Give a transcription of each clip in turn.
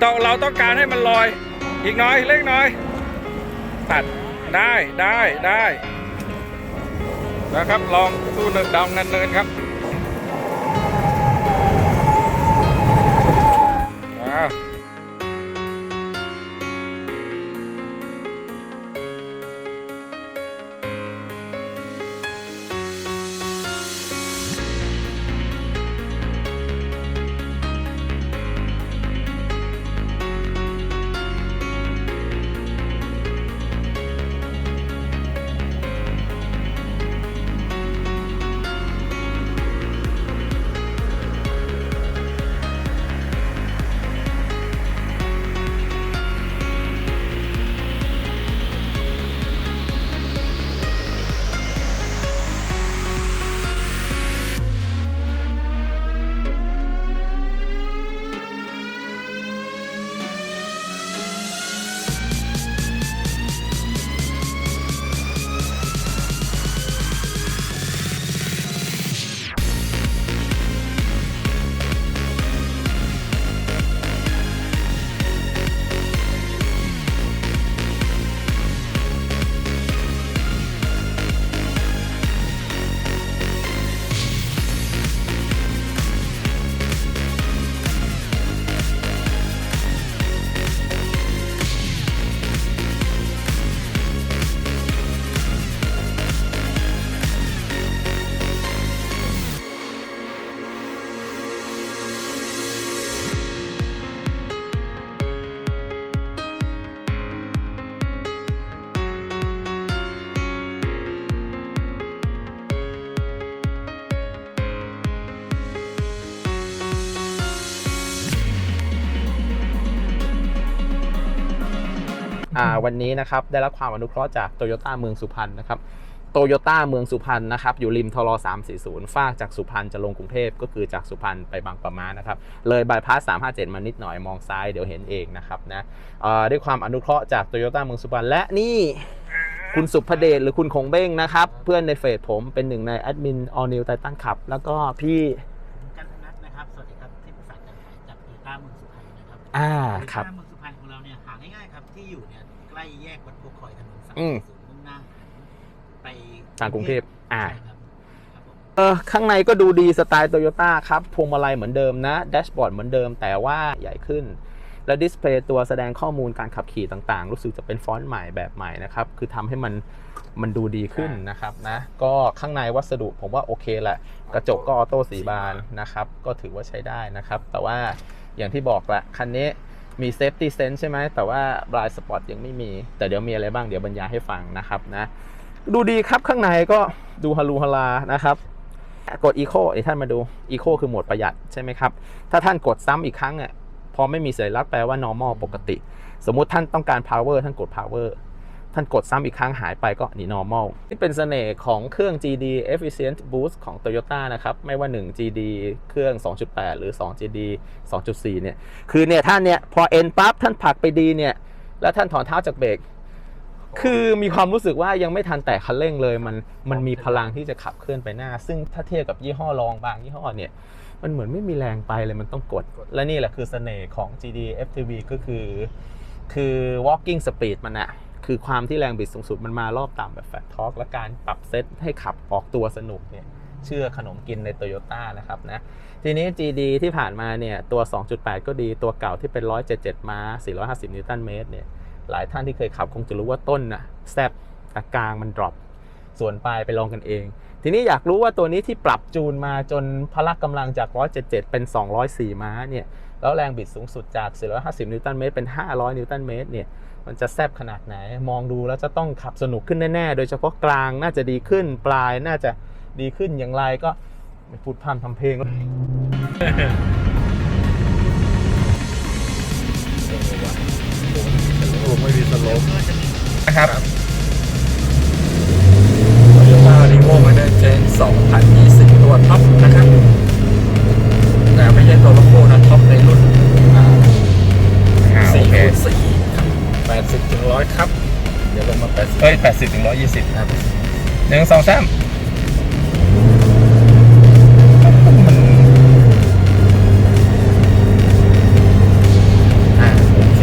เราเราต้องการให้มันลอย อีกน้อยเล็กน้อย ตัดได้ได้ได้นะครับลองสู้เนินดำเนินเนินครับอ่า วันนี้นะครับได้รับความอนุเคราะห์จากโตโยต้าเมืองสุพรรณนะครับโตโยต้าเมืองสุพรรณนะครับอยู่ริมทร340ฟากจากสุพรรณจะลงกรุงเทพก็คือจากสุพรรณไปบางปะมานะครับเลยบายพาส357 มานิดหน่อยมองซ้ายเดี๋ยวเห็นเองนะครับนะเอ่อด้วยความอนุเคราะห์จากโตโยต้าเมืองสุพรรณและนี่คุณสุภเดชหรือคุณคงเบ้งนะครับ เพื่อนในเฟซผมเป็นหนึ่งในแอดมินออนิวไททันขับ แล้วก็พี่ผมกันธนัทนะครับ สวัสดีครับที่ปรึกษาการขายจากโตโยต้าเมืองสุพรรณนะครับอ่าโตโยครับ อยถนนสายอืม ศูนย์มุ่งหน้าไปทางกรุงเทพอ่า ใช่ครับครับผม เออข้างในก็ดูดีสไตล์โตโยต้าครับพวงมาลัยเหมือนเดิมนะแดชบอร์ดเหมือนเดิมแต่ว่าใหญ่ขึ้น และดิสเพลย์ตัวแสดงข้อมูลการขับขี่ต่างๆ รู้สึกจะเป็นฟอนต์ใหม่แบบใหม่นะครับ คือทำให้มันมันดูดีขึ้นนะครับนะก็ข้างในวัสดุผมว่าโอเคแหละ กระจกก็ออโต้สีบานนะครับ ก็ถือว่าใช้ได้นะครับ แต่ว่าอย่างที่บอกละคันนี้ มีเซฟตี้เซน s ์ใช่ไหมแต่ว่าบลายสปอร์ตยังไม่มี แต่เดี๋ยวมีอะไรบ้างเดี๋ยวบรรยายให้ฟังนะครับนะดูดีครับข้างในก็ดูฮารูฮารานะครับกด Eco เดี๋ยวท่านมาดู Eco คือโหมดประหยัดใช่ไหมครับ ถ้าท่านกดซ้ำอีกครั้งอะพอไม่มีสัญลักษณ์แปลว่า normal ปกติ สมมุติท่านต้องการ power ท่านกด power ท่านกดซ้ำอีกครั้งหายไปก็นี่ normal นี่เป็นเสน่ห์ของเครื่อง GD efficient boost ของ Toyota นะครับ ไม่ว่า 1 GD เครื่อง 2.8 หรือ 2 GD 2.4 เนี่ย คือเนี่ยท่านเนี่ย พอเอ็นปั๊บท่านผลักไปดีเนี่ย แล้วท่านถอนเท้าจากเบรกคือมีความรู้สึกว่ายังไม่ทันแตะคันเร่งเลย มันมันมีพลังที่จะขับเคลื่อนไปหน้า ซึ่งถ้าเทียบกับยี่ห้อรองบางยี่ห้อเนี่ยมันเหมือนไม่มีแรงไปเลยมันต้องกด และนี่แหละคือเสน่ห์ของ GD FTV ก็คือ คือ walking speed มันอะ คือความที่แรงบิดสูงสุดมันมารอบต่ำแบบ fat torque และการปรับเซตให้ขับออกตัวสนุกเนี่ยเชื่อขนมกินใน Toyota นะครับนะทีนี้ GD ที่ผ่านมาเนี่ยตัว 2.8 ก็ดีตัวเก่าที่เป็น 177 ม้า 450 นิวตันเมตรเนี่ยหลายท่านที่เคยขับคงจะรู้ว่าต้นนะแซบแต่กลางมันดรอปส่วนปลายไปลองกันเอง ทีนี้อยากรู้ว่าตัวนี้ที่ปรับจูนมาจนพละกำลังจาก 177 เป็น 204 ม้าเนี่ยแล้วแรงบิดสูงสุดจาก 450 นิวตันเมตรเป็น 500 นิวตันเมตรเนี่ย มันจะแซบขนาดไหน มองดูแล้วจะต้องขับสนุกขึ้นแน่ๆ โดยเฉพาะกลางน่าจะดีขึ้นปลายน่าจะดีขึ้นอย่างไรก็ไม่พูดพร่ำทำเพลงไม่มีสโลปก็จะมีนะครับ 80ถึง120 ครับหนึ่งสองสามอ่าโอเค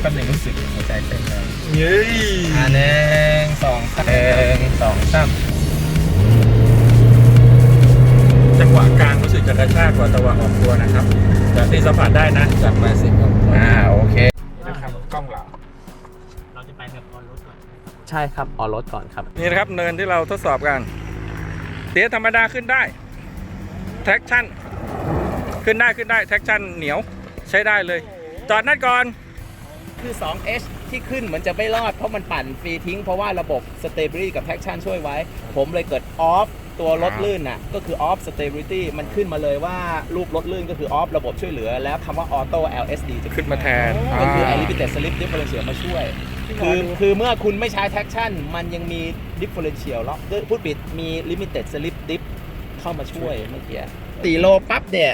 แป๊หนึงรู้สึกหัวใจเต้นแรย้ยอ่หนึ่งสองสามสองสามจังหวะกลางรู้สึกจะกรชากกว่าตะวันออกตัวนะครับจากที่สัมผัสได้นะจาก80ครับ อ่าโอเค ช่ครับออรถก่อนครับ นี่นะครับเนินที่เราทดสอบกันเตียธรรมดาขึ้นได้แท็กชั่นขึ้นได้ขึ้นได้แท็กชั่นเหนียวใช้ได้เลย จอดนั่นก่อนคือ 2H ที่ขึ้นเหมือนจะไม่รอดเพราะมันปั่นฟรีทิ้ง เพราะว่าระบบ stability กับ traction ช่วยไว้ ผมเลยเกิด off ตัวรถลื่นน่ะก็คือ off stability มันขึ้นมาเลยว่ารูปรถลื่นก็คือ off ระบบช่วยเหลือ แล้วคำว่า auto LSD จะขึ้นมาแทน ก็คืออ่า limited slip differential มาช่วย คือคือเมื่อคุณไม่ใช้ traction มันยังมี differential ล็อกพูดผิดมี limited slip dip เข้ามาช่วยเมื่อกี้ตีโลปั๊บเนี่ย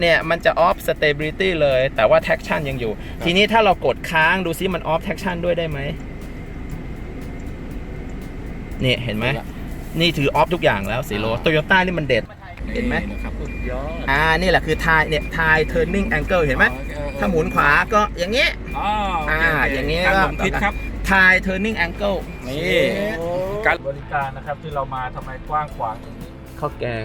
เนี่ยมันจะ off stability เลย แต่ว่า traction ยังอยู่ ทีนี้ถ้าเรากดค้างดูซิมัน off traction ด้วยได้ไหมเนี่ยเห็นไหมนี่ถือ off ทุกอย่างแล้วสีโลโตโยต้านี่มันเด็ด เห็นไหมนะครับสุดยอดอ่านี่แหละคือทายเนี่ยทาย turning angle เห็นไหมถ้าหมุนขวาก็อย่างเงี้ยอ๋อโอเคอ่าโเคอย่างนี้การก็หมุนทิศครับทาย turning angle นี่การบริการนะครับที่เรามาทำไมกว้างขวางอย่างนี้ข้าวแกง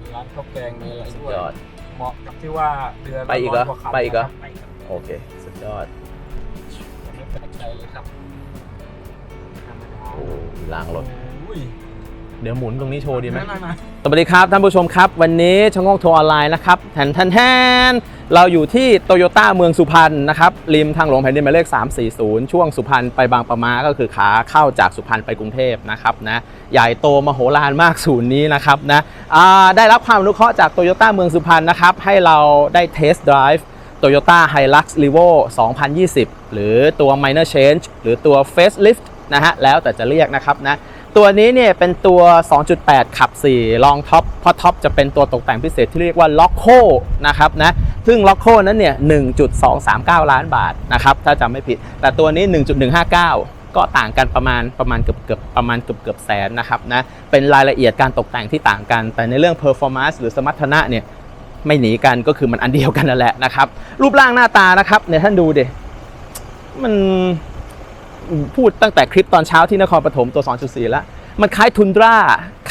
มีร้านข้าวแกงมีอะไรสุดด้วยยอดเหมาะกับที่ว่าเดือนละไปอีกเหรอร้ยว่าคันไปอีกเหรอนะคบไปครับโอเคสุดยอดไม่แปลกใจเลยครับโอ้มีล้างรถอุ้ย เดี๋ยวหมุนตรงนี้โชว์ดีไหมนั่นน่ะสวัสดีครับท่านผู้ชมครับ วันนี้ชะโงกโทรออนไลน์นะครับแทนแทนแทนเราอยู่ที่โตโยต้าเมืองสุพรรณนะครับริมทางหลวงแผ่นดินหมายเลข 340 ช่วงสุพรรณไปบางปะมาก็คือขาเข้าจากสุพรรณไปกรุงเทพนะครับนะใหญ่โตมโหฬารมากศูนย์นี้นะครับนะอ่าได้รับความอนุเคราะห์จากโตโยต้าเมืองสุพรรณนะครับให้เราได้เทสต์ไดรฟ์ Toyota Hilux Revo 2020 หรือตัว Minor Change หรือตัว Facelift นะฮะแล้วแต่จะเรียกนะครับนะ ตัวนี้เนี่ยเป็นตัว 2.8 ขับ4ลองท็อปเพราะท็อปจะเป็นตัวตกแต่งพิเศษที่เรียกว่า Loco นะครับนะ ซึ่ง Loco นั้นเนี่ย 1.239 ล้านบาทนะครับ ถ้าจำไม่ผิด แต่ตัวนี้ 1.159 ก็ต่างกันประมาณประมาณเกือบเกือบประมาณเกือบเกือบแสนนะครับนะ เป็นรายละเอียดการตกแต่งที่ต่างกัน แต่ในเรื่อง performance หรือสมรรถนะเนี่ยไม่หนีกันก็คือมันอันเดียวกันนั่นแหละนะครับ รูปร่างหน้าตานะครับเนี่ยท่านดูดิ มัน พูดตั้งแต่คลิปตอนเช้าที่นครปฐมตัว 2.4 แล้ว มันคล้ายทุนดรา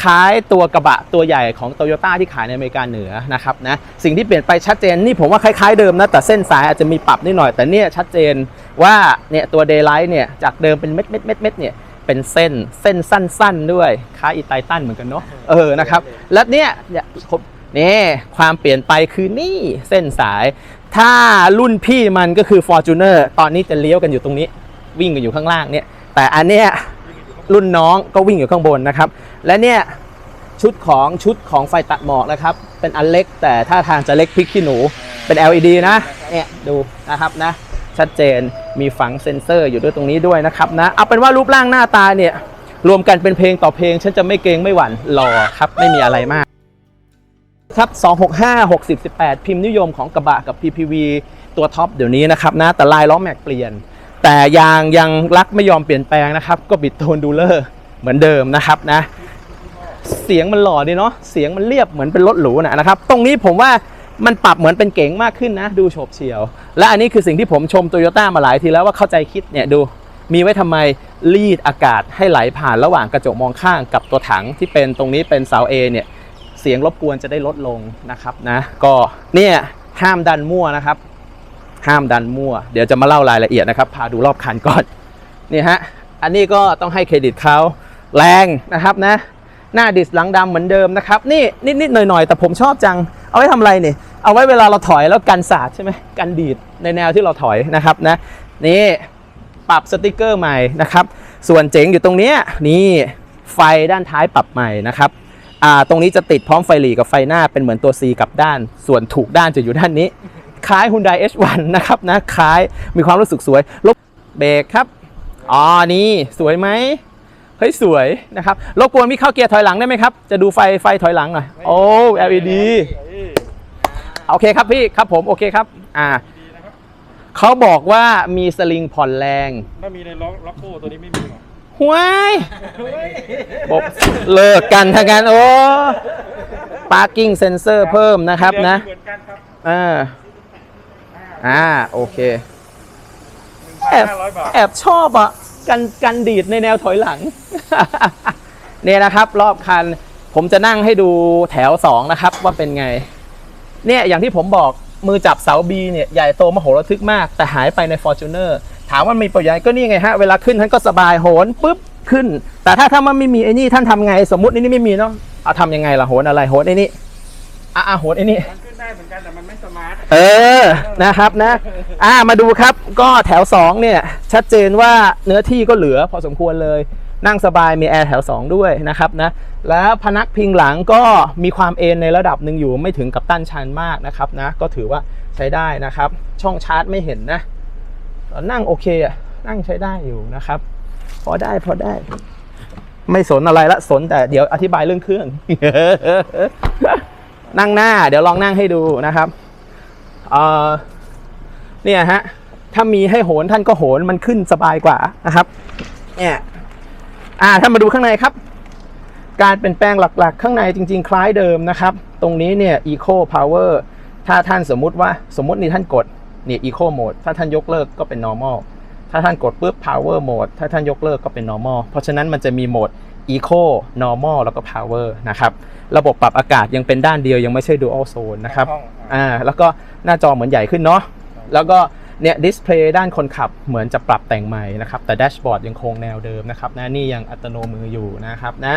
คล้ายตัวกระบะตัวใหญ่ของโตโยต้าที่ขายในอเมริกาเหนือนะครับนะสิ่งที่เปลี่ยนไปชัดเจนนี่ผมว่าคล้ายๆเดิมนะแต่เส้นสายอาจจะมีปรับนิดหน่อย แต่เนี่ยชัดเจนว่าเนี่ยตัว Daylight เนี่ยจากเดิมเป็นเม็ดเม็ดเม็ดเม็ดเนี่ยเป็นเส้นเส้นสั้น ๆ ด้วยคล้ายอีไททันเหมือนกันเนาะเออนะครับและเนี่ยเนี่ยผมนี่ความเปลี่ยนไปคือนี่เส้นสาย ถ้ารุ่นพี่มันก็คือ Fortuner ตอนนี้จะเลี้ยวกันอยู่ตรงนี้ วิ่งกันอยู่ข้างล่างเนี่ย แต่อันเนี้ยรุ่นน้องก็วิ่งอยู่ข้างบนนะครับ และเนี่ยชุดของชุดของไฟตัดหมอกนะครับ เป็นอันเล็กแต่ถ้าทางจะเล็กพริกขี้หนู เป็น LED นะเนี่ยดูนะครับนะ ชัดเจนมีฝังเซ็นเซอร์อยู่ด้วยตรงนี้ด้วยนะครับนะเอาเป็นว่ารูปร่างหน้าตาเนี่ยรวมกันเป็นเพลงต่อเพลง ฉันจะไม่เกรงไม่หวั่นหล่อครับ ไม่มีอะไรมาก ครับ 265 60 18 พิมพ์นิยมของกระบะกับ PPV ตัวท็อปเดี๋ยวนี้นะครับนะแต่ลายล้อแม็กเปลี่ยน แต่ยางยังรักไม่ยอมเปลี่ยนแปลงนะครับ ก็บิดโทนดูเลอร์เหมือนเดิมนะครับนะ เสียงมันหล่อดีเนาะเสียงมันเรียบเหมือนเป็นรถหรูนะนะครับ ตรงนี้ผมว่ามันปรับเหมือนเป็นเก๋งมากขึ้นนะ ดูโฉบเฉี่ยว และอันนี้คือสิ่งที่ผมชมโตโยต้ามาหลายทีแล้วว่าเข้าใจคิดเนี่ยดู มีไว้ทำไมรีดอากาศให้ไหลผ่านระหว่างกระจกมองข้างกับตัวถังที่เป็นตรงนี้เป็นเสา A เนี่ยเสียงรบกวนจะได้ลดลงนะครับนะ ก็เนี่ยห้ามดันมั่วนะครับ ห้ามดันมั่ว เดี๋ยวจะมาเล่ารายละเอียดนะครับ พาดูรอบคันก่อน นี่ฮะ อันนี้ก็ต้องให้เครดิตเขาแรงนะครับนะ หน้าดิสหลังดำเหมือนเดิมนะครับ นี่นิดๆหน่อยๆ แต่ผมชอบจัง เอาไว้ทำอะไรเนี่ยเอาไว้เวลาเราถอยแล้วกันสาดใช่ไหมกันดีดในแนวที่เราถอยนะครับนะ นี่ปรับสติกเกอร์ใหม่นะครับ ส่วนเจ๋งอยู่ตรงนี้นี่ไฟด้านท้ายปรับใหม่นะครับตรงนี้จะติดพร้อมไฟหลีกับไฟหน้าเป็นเหมือนตัว C กับด้าน ส่วนถูกด้านจะอยู่ด้านนี้ คล้าย Hyundai H1 นะครับนะคล้ายมีความรู้สึกสวยลบเบรกครับอ๋อนี่สวยไหมเฮ้ยสวยนะครับรบกวนมีเข้าเกียร์ถอยหลังได้ไหมครับ จะดูไฟไฟถอยหลังหน่อยโอ้ LED โอเคครับพี่ครับผมโอเคครับอ่าเขาบอกว่ามีสลิงผ่อนแรงถ้ามีในล็อกล็อกโก้ตัวนี้ไม่มีหรอห้วยบอกเลิกกันทางกันโอ้ parking sensor เพิ่มนะครับนะเหมือนกันครับอ่า อ่าโอเคแอบ1,500 บาท แอบชอบอะกันกันดีดในแนวถอยหลัง เนี่ยนะครับ รอบคัน ผมจะนั่งให้ดูแถว2นะครับ ว่าเป็นไง เนี่ยอย่างที่ผมบอกมือจับเสา B เนี่ยใหญ่โตมโหฬารทึกมาก แต่หายไปใน Fortuner ถามว่ามีประโยชน์ก็นี่ไงฮะ เวลาขึ้นท่านก็สบายโหนปุ๊บขึ้น แต่ถ้าถ้ามันไม่มีไอ้นี่ท่านทำไง สมมตินี่ไม่มีเนาะเอาทำยังไงล่ะโหนอะไรโหนไอ้นี่อะอะโหนไอ้นี่มันขึ้น ได้เหมือนกันแต่มันไม่สมาร์ทเออนะครับนะ อ่ามาดูครับก็แถว2เนี่ยชัดเจนว่าเนื้อที่ก็เหลือพอสมควรเลย นั่งสบายมีแอร์แถว 2 ด้วยนะครับนะแล้วพนักพิงหลังก็มีความเอนในระดับหนึ่งอยู่ไม่ถึงกับตั้นชันมากนะครับนะ ก็ถือว่าใช้ได้นะครับ ช่องชาร์จไม่เห็นนะนั่งโอเคอะนั่งใช้ได้อยู่นะครับ พอได้พอได้ไม่สนอะไรละสนแต่เดี๋ยวอธิบายเรื่องเครื่อง นั่งหน้า เดี๋ยวลองนั่งให้ดูนะครับเอ่อเนี่ยฮะถ้ามีให้โหนท่านก็โหนมันขึ้นสบายกว่านะครับเนี่ยอ่าถ้ามาดูข้างในครับ การเปลี่ยนแปลงหลักๆ ข้างในจริง ๆ คล้ายเดิมนะครับ ตรงนี้เนี่ย Eco Power ถ้าท่านสมมุติว่าสมมุตินี่ท่านกดเนี่ย Eco Mode ถ้าท่านยกเลิกก็เป็น normal ถ้าท่านกดปุ๊บ Power Mode ถ้าท่านยกเลิกก็เป็น normal เพราะฉะนั้นมันจะมีโหมด Eco Normal แล้วก็ Power นะครับ ระบบปรับอากาศยังเป็นด้านเดียวยังไม่ใช่ Dual Zone นะครับห้องอ่าแล้วก็หน้าจอเหมือนใหญ่ขึ้นเนาะแล้วก็เนี่ยดิสเพลย์ด้านคนขับเหมือนจะปรับแต่งใหม่นะครับแต่แดชบอร์ดยังคงแนวเดิมนะครับนะนี่ยังอัตโนมืออยู่นะครับนะ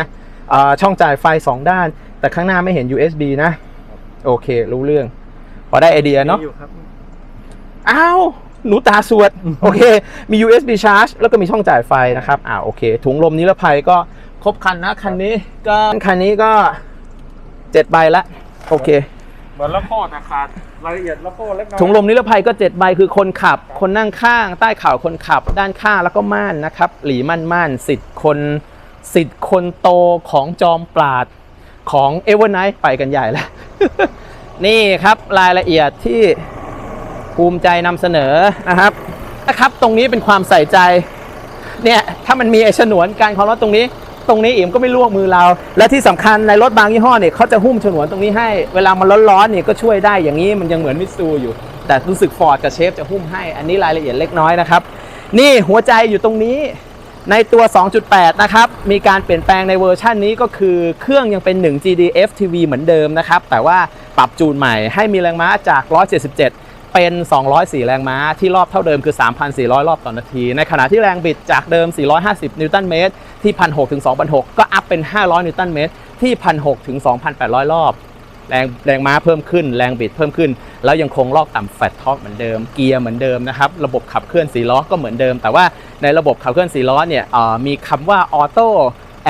อ่าช่องจ่ายไฟ 2 ด้าน แต่ข้างหน้าไม่เห็น USB นะโอเค รู้เรื่อง พอได้ไอเดียเนาะ มีอยู่ครับอ้าว หนูตาสวด โอเค มี USB charge แล้วก็มีช่องจ่ายไฟนะครับ อ่าโอเค ถุงลมนิรภัยก็ครบคันนะ คันนี้ก็คันนี้ก็ 7ใบละโอเค เหมือนละโคตรขาดรายละเอียดละโคตรเล็กน้อยถุงลมนิรภัยก็7ใบคือคนขับ คนนั่งข้าง ใต้ข่าวคนขับ ด้านข้างแล้วก็ม่านนะครับ หลีม่านม่านสิทธิ์คนสิทธิ์คนโตของจอมปราดของเอเวอร์ไนท์ไปกันใหญ่แล้ว นี่ครับรายละเอียดที่ภูมิใจนำเสนอนะครับนะครับ ตรงนี้เป็นความใส่ใจเนี่ยถ้ามันมีไอ้ฉนวนการเคารพตรงนี้ ตรงนี้เอี่ยมก็ไม่ลวกมือเรา และที่สำคัญในรถบางยี่ห้อเนี่ยเขาจะหุ้มฉนวนตรงนี้ให้เวลามันร้อนๆเนี่ยก็ช่วยได้อย่างนี้มันยังเหมือนมิตซูอยู่ แต่รู้สึกฟอร์ดกับเชฟจะหุ้มให้อันนี้รายละเอียดเล็กน้อยนะครับนี่หัวใจอยู่ตรงนี้ในตัว 2.8 นะครับ มีการเปลี่ยนแปลงในเวอร์ชันนี้ก็คือเครื่องยังเป็น 1 GDF TV เหมือนเดิมนะครับ แต่ว่าปรับจูนใหม่ให้มีแรงม้าจาก 177 เป็น 204 แรงม้าที่รอบเท่าเดิมคือ 3,400 รอบต่อนาที ในขณะที่แรงบิดจากเดิม 450 นิวตันเมตร ที่ 1,600 ถึง 2,600 ก็อัพเป็น 500 นิวตันเมตร ที่ 1,600 ถึง 2,800 รอบ แรงแรงม้าเพิ่มขึ้น แรงบิดเพิ่มขึ้น แล้วยังคงลอกต่ำแฟตท็อปเหมือนเดิม เกียร์เหมือนเดิมนะครับ ระบบขับเคลื่อน4ล้อก็เหมือนเดิม แต่ว่าในระบบขับเคลื่อน4ล้อเนี่ยเอ่อมีคำว่า Auto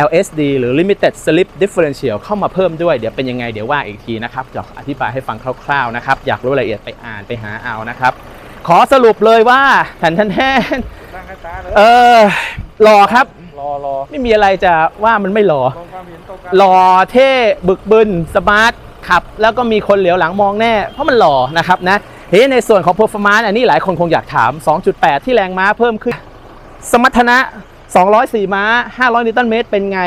LSD หรือ Limited Slip Differential เข้ามาเพิ่มด้วย เดี๋ยวเป็นยังไงเดี๋ยวว่าอีกทีนะครับจะอธิบายให้ฟังคร่าวๆนะครับ อยากรู้รายละเอียดไปอ่านไปหาเอานะครับ ขอสรุปเลยว่าแทนแทนแทนนั่งให้ตาเลยเออหล่อครับ รอรอไม่มีอะไรจะว่ามันไม่หล่อลงความเห็นตรงกันหล่อเท่บึกบึนสมาร์ทขับ แล้วก็มีคนเหลียวหลังมองแน่ เพราะมันหล่อนะครับนะเฮ้ในส่วนของ performance อันนี้หลายคนคงอยากถาม 2.8 ที่แรงม้าเพิ่มขึ้น สมรรถนะ 204 ม้า 500 นิวตันเมตรเป็นไง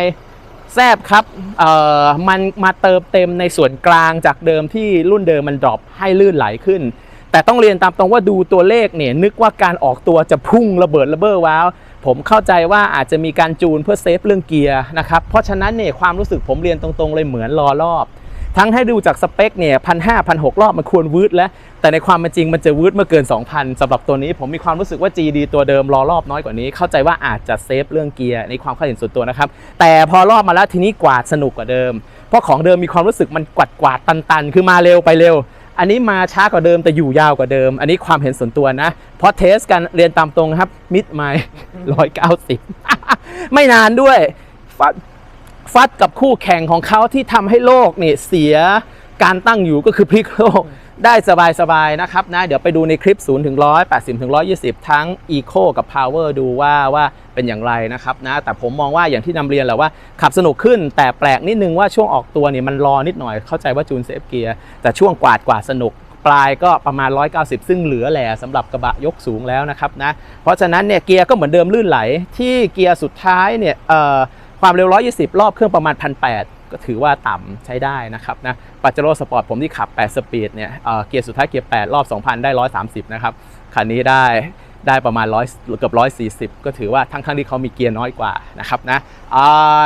แซบครับ เอ่อ มันมาเติมเต็มในส่วนกลางจากเดิมที่รุ่นเดิมมันดรอปให้ลื่นไหลขึ้น แต่ต้องเรียนตามตรงว่าดูตัวเลขเนี่ยนึกว่าการออกตัวจะพุ่งระเบิดระเบ้อว้าว ผมเข้าใจว่าอาจจะมีการจูนเพื่อเซฟเรื่องเกียร์นะครับ เพราะฉะนั้นเนี่ยความรู้สึกผมเรียนตรงๆ เลยเหมือนรอรอบ ทั้งให้ดูจากสเปคเนี่ยพันห้าพันหกรอบมันควรวืดแล้ว แต่ในความเป็นจริงมันจะวืดเมื่อเกิน 2,000สำหรับตัวนี้ผมมีความรู้สึกว่า GD ตัวเดิมรอรอบน้อยกว่านี้ เข้าใจว่าอาจจะเซฟเรื่องเกียร์ในความเข้าเห็นส่วนตัวนะครับ แต่พอรอบมาแล้วทีนี้กวาดสนุกกว่าเดิม เพราะของเดิมมีความรู้สึกมันกวาดกวาดตันๆ คือมาเร็วไปเร็ว อันนี้มาช้ากว่าเดิมแต่อยู่ยาวกว่าเดิม อันนี้ความเห็นส่วนตัวนะ เพราะเทสกันเรียนตามตรงครับมิดไมล์ร้อยเก้าสิบไม่นานด้วยฟัดฟัดกับคู่แข่งของเขาที่ทำให้โลกเนี่ยเสียการตั้งอยู่ก็คือพลิกโลกได้สบายๆนะครับนะเดี๋ยวไปดูในคลิป0ถึง180ถึง120 ทั้ง Eco กับ Power ดูว่าว่า เป็นอย่างไรนะครับนะแต่ผมมองว่าอย่างที่นำเรียนแหละว่าขับสนุกขึ้น แต่แปลกนิดนึงว่าช่วงออกตัวเนี่ยมันรอนิดหน่อยเข้าใจว่าจูนเซฟเกียร์แต่ช่วงกวาดกวาดสนุกปลายก็ประมาณ 190 ซึ่งเหลือแหล่สำหรับกระบะยกสูงแล้วนะครับนะเพราะฉะนั้นเนี่ยเกียร์ก็เหมือนเดิมลื่นไหล ที่เกียร์สุดท้ายเนี่ยเอ่อความเร็ว 120 รอบเครื่องประมาณ 1,800 ก็ถือว่าต่ำใช้ได้นะครับนะปัจจโรสปอร์ตผมที่ขับ 8 สปีดเนี่ยเเกียร์สุดท้ายเกียร์ 8 รอบ 2,000 ได้ 130 นะครับ คันนี้ได้ ได้ประมาณ100เกือบ140ก็ถือว่าทั้งทั้งๆที่เขามีเกียร์น้อยกว่านะครับนะ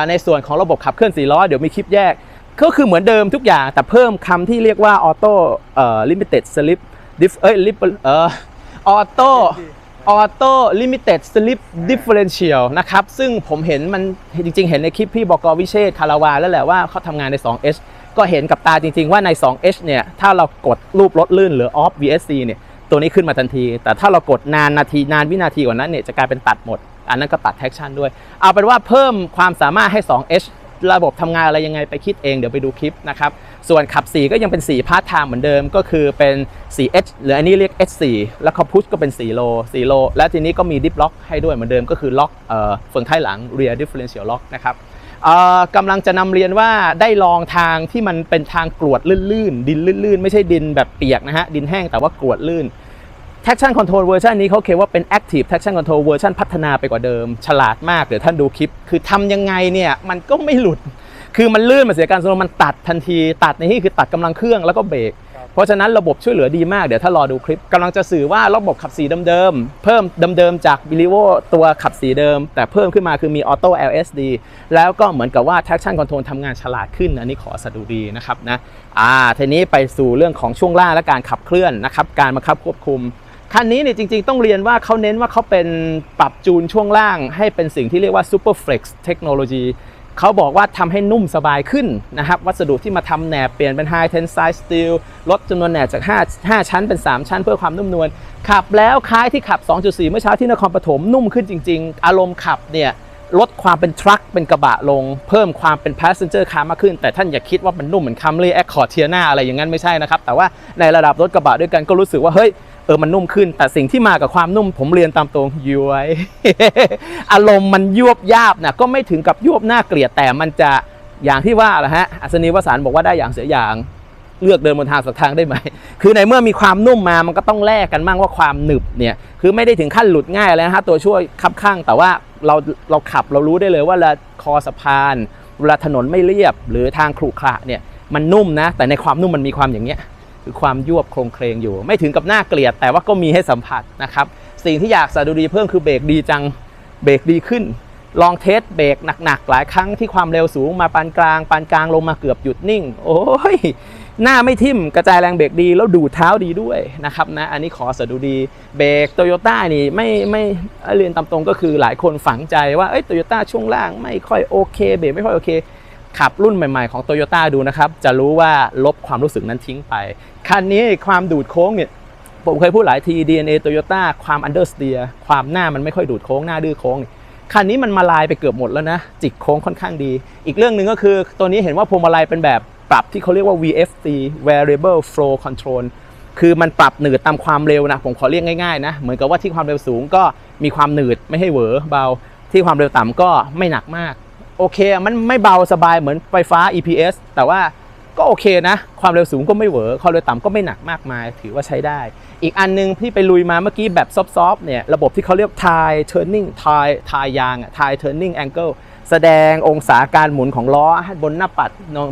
ในส่วนของระบบขับเคลื่อน4ล้อเดี๋ยวมีคลิปแยก ก็คือเหมือนเดิมทุกอย่างแต่เพิ่มคำที่เรียกว่าออโต้ลิมิเต็ดสลิปดิฟเอ้ยลิปเอ่อออโต้ออโต้ลิมิเต็ดสลิปดิฟเฟอเรนเชียลนะครับ ซึ่งผมเห็นมันจริง ๆ เห็นในคลิปพี่บอกวิเชษคาราวาแล้วแหละว่าเขาทำงานใน 2H ก็เห็นกับตาจริง ๆ ว่าใน 2H เนี่ย ถ้าเรากดรูปลดลื่นหรือ off VSC เนี่ย ตัวนี้ขึ้นมาทันที แต่ถ้าเรากดนานนาทีนานวินาทีกว่านั้นเนี่ยจะกลายเป็นตัดหมด อันนั้นก็ตัด traction ด้วย เอาเป็นว่าเพิ่มความสามารถให้ 2H ระบบทำงานอะไรยังไงไปคิดเองเดี๋ยวไปดูคลิปนะครับ ส่วนขับ 4 ก็ยังเป็น 4 พาร์ทไทม์เหมือนเดิมก็คือเป็น 4H หรืออันนี้เรียก H4 แล้วเขาพุชก็เป็น 4 โล 4 โล และทีนี้ก็มีดิฟล็อกให้ด้วยเหมือนเดิมก็คือล็อกเอ่อเฟืองท้ายหลัง rear differential lock นะครับเอ่อกำลังจะนำเรียนว่าได้ลองทางที่มันเป็นทางกรวดลื่นๆ ดินลื่นๆ ไม่ใช่ดินแบบเปียกนะฮะ ดินแห้งแต่ว่ากรวดลื่น traction control เวอร์ชันนี้เขาเขียนว่าเป็น active traction control เวอร์ชันพัฒนาไปกว่าเดิม ฉลาดมากเดี๋ยวท่านดูคลิป คือทำยังไงเนี่ยมันก็ไม่หลุด คือมันลื่นมันเสียการทรงมันตัดทันที ตัดในที่คือตัดกำลังเครื่องแล้วก็เบรกเพราะฉะนั้นระบบช่วยเหลือดีมากเดี๋ยวถ้ารอดูคลิปกำลังจะสื่อว่าระบบขับสีเดิมๆเพิ่มเดิมๆจาก b i l i v o ตัวขับสีเดิม แต่เพิ่มขึ้นมาคือมี Auto LSD แล้วก็เหมือนกับว่า traction control ทำงานฉลาดขึ้น อันนี้ขอสะดุดีนะครับนะอ่าทีนี้ไปสู่เรื่องของช่วงล่างและการขับเคลื่อนนะครับการบังคับควบคุม คันนี้เนี่ยจริงๆ ต้องเรียนว่าเขาเน้นว่าเขาเป็นปรับจูนช่วงล่าง ให้เป็นสิ่งที่เรียกว่า Super Flex Technology เขาบอกว่าทำให้นุ่มสบายขึ้นนะครับ วัสดุที่มาทำแหนบเปลี่ยนเป็น High Tensile Steel ลดจำนวนแหนบจาก 5 5 ชั้นเป็น 3 ชั้นเพื่อความนุ่มนวลขับแล้วคล้ายที่ขับ 2.4 เมื่อเช้าที่นครปฐมนุ่มขึ้นจริง ๆ อารมณ์ขับเนี่ยลดความเป็นทรัคเป็นกระบะลง เพิ่มความเป็น passenger car มากขึ้น แต่ท่านอย่าคิดว่ามันนุ่มเหมือน Camry Accord Tiana อะไรอย่างนั้นไม่ใช่นะครับ แต่ว่าในระดับรถกระบะด้วยกันก็รู้สึกว่าเฮ้ย เออมันนุ่มขึ้น แต่สิ่งที่มากับความนุ่มผมเรียนตามตรงย้วย อารมณ์มันยวบยาบนะก็ไม่ถึงกับยวบหน่าเกลียดแต่มันจะอย่างที่ว่าแหละฮะอัศนีวสานบอกว่าได้อย่างเสียอย่างเลือกเดินบนทางสักทางได้ไหม คือในเมื่อมีความนุ่มมา มันก็ต้องแลกกันบ้างว่าความหนึบเนี่ย คือไม่ได้ถึงขั้นหลุดง่ายเลยนะฮะตัวช่วยคับข้าง แต่ว่าเราเราขับเรารู้ได้เลยว่าเวลาคอสะพาน เวลาถนนไม่เรียบหรือทางขรุขระเนี่ย มันนุ่มนะ แต่ในความนุ่มมันมีความอย่างเงี้ย คือความยวบโครงเคลงอยู่ ไม่ถึงกับหน้าเกลียด แต่ว่าก็มีให้สัมผัสนะครับ สิ่งที่อยากสะดุดีเพิ่มคือเบรกดีจังเบรกดีขึ้น ลองเทสเบรกหนักๆ หลายครั้งที่ความเร็วสูงมาปานกลาง ปานกลางลงมาเกือบหยุดนิ่ง โอ้ยหน้าไม่ทิ่มกระจายแรงเบรกดี แล้วดูดเท้าดีด้วยนะครับนะอันนี้ขอสะดุดีเบรกโตโยต้านี่ไม่ไม่เรียนตามตรงก็คือหลายคนฝังใจว่าเอ้ยโตโยต้าช่วงล่างไม่ค่อยโอเค เบรกไม่ค่อยโอเค ขับรุ่นใหม่ๆของ Toyota ดูนะครับ จะรู้ว่าลบความรู้สึกนั้นทิ้งไป คันนี้ความดูดโค้งเนี่ยผมเคยพูดหลายที DNA Toyota ความ understeer ความหน้ามันไม่ค่อยดูดโค้งหน้าดื้อโค้งนี่คันนี้มันมาลายไปเกือบหมดแล้วนะ จิกโค้งค่อนข้างดี อีกเรื่องหนึ่งก็คือตัวนี้เห็นว่าพวงมาลัยเป็นแบบปรับที่เขาเรียกว่า VFC Variable Flow Control คือมันปรับหนืดตามความเร็วนะ ผมขอเรียกง่ายๆนะ เหมือนกับว่าที่ความเร็วสูงก็มีความหนืดไม่ให้เหวอเบา ที่ความเร็วต่ำก็ไม่หนักมาก โอเคมันไม่เบาสบายเหมือนไฟฟ้า EPS แต่ว่าก็โอเคนะ ความเร็วสูงก็ไม่เหวอความเร็วต่ำก็ไม่หนักมากมาย ถือว่าใช้ได้ อีกอันนึงที่ไปลุยมาเมื่อกี้แบบซอฟต์ๆเนี่ย ระบบที่เขาเรียก tie turning tie tie ยางอะ tie turning angle แสดงองศาการหมุนของล้อบนหน้าปัด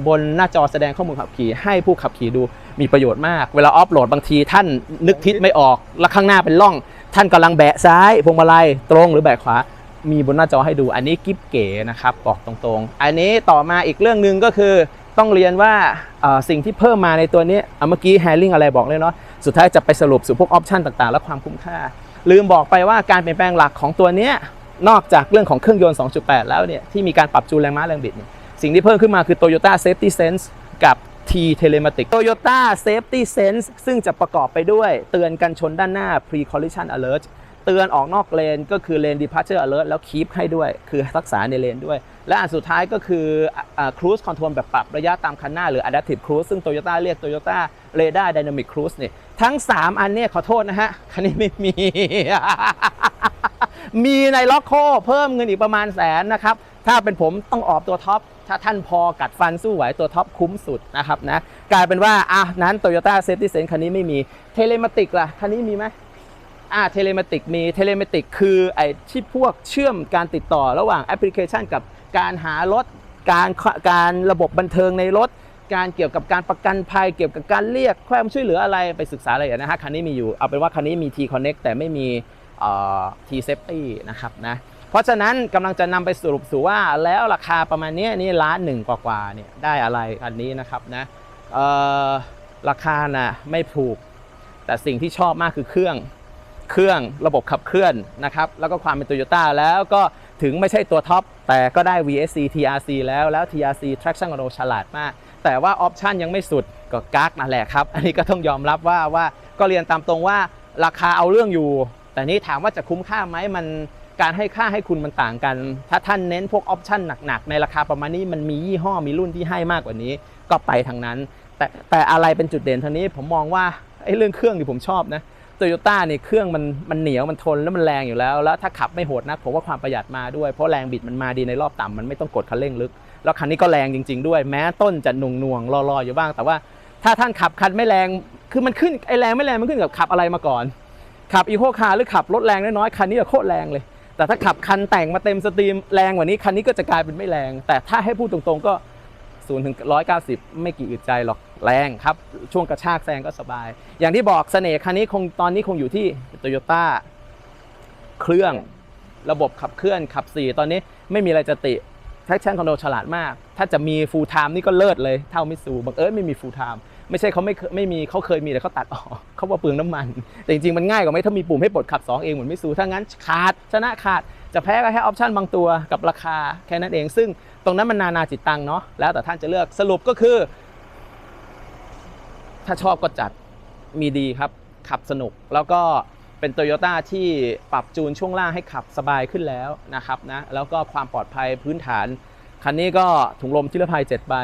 บนหน้าจอแสดงข้อมูลขับขี่ ให้ผู้ขับขี่ดูมีประโยชน์มาก เวลาออฟโหลดบางทีท่านนึกทิศไม่ออก แล้วข้างหน้าเป็นร่อง ท่านกำลังแบะซ้ายพวงมาลัยตรงหรือแบะขวา มีบนหน้าจอให้ดู อันนี้กิ๊บเก๋นะครับบอกตรงๆ อันนี้ต่อมาอีกเรื่องหนึ่งก็คือต้องเรียนว่าสิ่งที่เพิ่มมาในตัวนี้เมื่อกี้แฮร์ริงอะไรบอกเลยเนาะสุดท้ายจะไปสรุปสู่พวกออปชันต่างๆ และความคุ้มค่า ลืมบอกไปว่าการเปลี่ยนแปลงหลักของตัวนี้นอกจากเรื่องของเครื่องยนต์ 2.8 แล้วเนี่ยที่มีการปรับจูนแรงม้าแรงบิด สิ่งที่เพิ่มขึ้นมาคือ Toyota Safety Sense กับ T Telematic Toyota Safety Sense ซึ่งจะประกอบไปด้วยเตือนกันชนด้านหน้า Pre Collision Alert เตือนออกนอกเลนก็คือเลน departure alert แล้ว keep ให้ด้วย คือรักษาในเลนด้วย และอันสุดท้ายก็คือ cruise control แบบปรับระยะตามคันหน้าหรือ adaptive cruise ซึ่ง Toyota เรียก Toyota radar dynamic cruise เนี่ยทั้ง 3 อันเนี่ยขอโทษนะฮะ คันนี้ไม่มี มีในล็อกโคเพิ่มเงินอีกประมาณแสนนะครับ ถ้าเป็นผมต้องออกตัวท็อปถ้าท่านพอกัดฟันสู้ไหวตัวท็อปคุ้มสุดนะครับนะกลายเป็นว่าอะนั้น Toyota Safety Sense คันนี้ไม่มีเทเลมาติกล่ะคันนี้มีไหม อ่าเทเลมาติกมีเทเลมาติกคือไอ้ที่พวกเชื่อมการติดต่อระหว่างแอปพลิเคชัน กับการหารถ การการระบบบันเทิงในรถ การเกี่ยวกับการประกันภัยเกี่ยวกับการเรียกความช่วยเหลืออะไรไปศึกษาอะไรอย่างนะฮะคันนี้มีอยู่เอาเป็นว่าคันนี้มี T Connect แต่ไม่มีเอ่อ T Safety นะครับนะเพราะฉะนั้นกำลังจะนำไปสรุปสู่ว่าแล้วราคาประมาณเนี้ยนี่ล้านหนึ่งกว่าๆเนี่ยได้อะไรอันนี้นะครับนะเอ่อราคาน่ะไม่ถูก แต่สิ่งที่ชอบมากคือเครื่อง เครื่องระบบขับเคลื่อนนะครับแล้วก็ความเป็น Toyota แล้วก็ถึงไม่ใช่ตัวท็อปแต่ก็ได้ VSC TRC แล้วแล้ว TRC traction control ฉลาดมาก แต่ว่าออปชันยังไม่สุดก็กักนั่นแหละครับ อันนี้ก็ต้องยอมรับว่าว่าก็เรียนตามตรงว่าราคาเอาเรื่องอยู่ แต่นี้ถามว่าจะคุ้มค่าไหมมันการให้ค่าให้คุณมันต่างกัน ถ้าท่านเน้นพวกออปชันหนักๆ ในราคาประมาณนี้มันมียี่ห้อมีรุ่นที่ให้มากกว่านี้ ก็ไปทางนั้น แต่แต่อะไรเป็นจุดเด่นทางนี้ผมมองว่าไอ้เรื่องเครื่องที่ผมชอบนะ โตโยต้าเนี่ยเครื่องมันมันเหนียวมันทนแล้วมันแรงอยู่แล้ว แล้วถ้าขับไม่โหดนักผมว่าความประหยัดมาด้วยเพราะแรงบิดมันมาดีในรอบต่ำมันไม่ต้องกดคันเร่งลึก แล้วคันนี้ก็แรงจริง ๆ ด้วย แม้ต้นจะหน่วงหน่วงรอๆอยู่บ้าง แต่ว่าถ้าท่านขับคันไม่แรงคือมันขึ้นไอแรงไม่แรงมันขึ้นกับขับอะไรมาก่อน ขับอีโคคาร์หรือขับรถแรงน้อยๆคันนี้ก็โคตรแรงเลย แต่ถ้าขับคันแต่งมาเต็มสตรีมแรงกว่านี้คันนี้ก็จะกลายเป็นไม่แรง แต่ถ้าให้พูดตรงๆก็ ศูนย์ถึงร้อยไม่กี่อึดใจหรอกแรงครับ ช่วงกระชากแซงก็สบาย อย่างที่บอกเสน่ห์คันนี้คงตอนนี้คงอยู่ที่โตโยต้าเครื่องระบบขับเคลื่อนขับ4ตอนนี้ไม่มีอะไรจะติ traction control ฉลาดมาก ถ้าจะมี full time นี่ก็เลิศเลยเท่ามิสูบังเอิญไม่มี full time ไม่ใช่เขาไม่ไม่มีเขาเคยมีแต่เขาตัดออกเขาว่าเปลืองน้ำมัน แต่จริงๆมันง่ายกว่าไหมถ้ามีปุ่มให้ปลดขับ 2 เองเหมือนมิสูถ้างั้นขาดชนะขาดจะแพ้ก็แค่ออปชันบางตัวกับราคาแค่นั้นเอง ซึ่ง ตรงนั้นมันนานาจิตตังเนาะแล้วแต่ท่านจะเลือกสรุปก็คือ ถ้าชอบก็จัดมีดีครับ ขับสนุกแล้วก็เป็นโตโยต้าที่ปรับจูนช่วงล่างให้ขับสบายขึ้นแล้วนะครับนะแล้วก็ความปลอดภัยพื้นฐาน คันนี้ก็ถุงลมทิรภัย7ใบ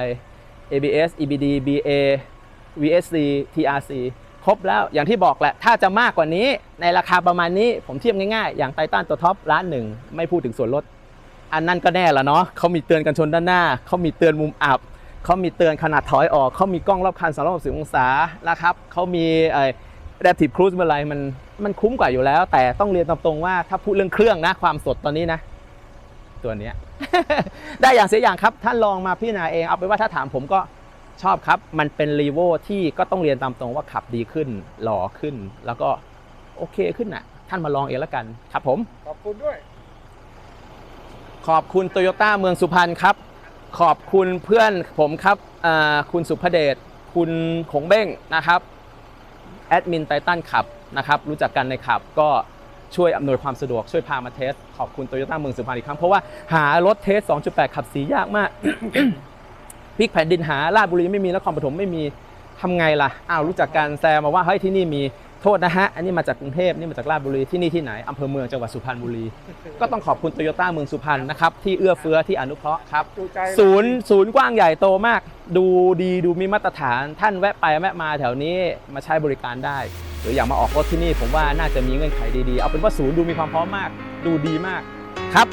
ABS EBD BA VSC TRC ครบแล้วอย่างที่บอกแหละ ถ้าจะมากกว่านี้ในราคาประมาณนี้ผมเทียบง่ายๆ อย่างไททันตัวท็อปล้านหนึ่งไม่พูดถึงส่วนลด อันนั้นก็แน่ละเนาะเขามีเตือนกันชนด้านหน้า เขามีเตือนมุมอับ เขามีเตือนขนาดถอยออก เขามีกล้องรอบคัน360องศานะครับ เขามีเอ่อ adaptive cruise เมื่อไรมันมันคุ้มกว่าอยู่แล้ว แต่ต้องเรียนตามตรงว่าถ้าพูดเรื่องเครื่องนะความสดตอนนี้นะ ตัวเนี้ย ได้อย่างเสียอย่างครับ ท่านลองมาพิจารณาเองเอาไปนว่าถ้าถามผมก็ชอบครับ มันเป็นรีโวที่ก็ต้องเรียนตามตรงว่าขับดีขึ้น หล่อขึ้น แล้วก็โอเคขึ้นน่ะ ท่านมาลองเองแล้วกัน ครับผม ขอบคุณด้วย ขอบคุณโตโยต้าเมืองสุพรรณครับ ขอบคุณเพื่อนผมครับคุณสุภเดช คุณขงเบ้งนะครับแอดมินไททันขับนะครับรู้จักกันในขับก็ช่วยอำนวยความสะดวกช่วยพามาเทส ขอบคุณโตโยต้าเมืองสุพรรณอีกครั้ง เพราะว่าหารถเทส 2.8 ขับสียากมากพลิกแผ่นดินหาราชบุรีไม่มีนครปฐมไม่มีทำไงล่ะอ้าวรู้จักกันแซมมาว่าเฮ้ยที่นี่มี โทษนะฮะ อันนี้มาจากกรุงเทพนี่มาจากราชบุรี ที่นี่ที่ไหน อำเภอเมืองจังหวัดสุพรรณบุรี ก็ต้องขอบคุณโตโยต้าเมืองสุพรรณนะครับ ที่เอื้อเฟื้อที่อนุเคราะห์ครับดูใจศูนย์ศูนย์กว้างใหญ่โตมาก ดูดีดูมีมาตรฐาน ท่านแวะไปแวะมาแถวนี้มาใช้บริการได้ หรืออยากมาออกรถที่นี่ผมว่าน่าจะมีเงื่อนไขดีๆ เอาเป็นว่าศูนย์ดูมีความพร้อมมาก ดูดีมากครับ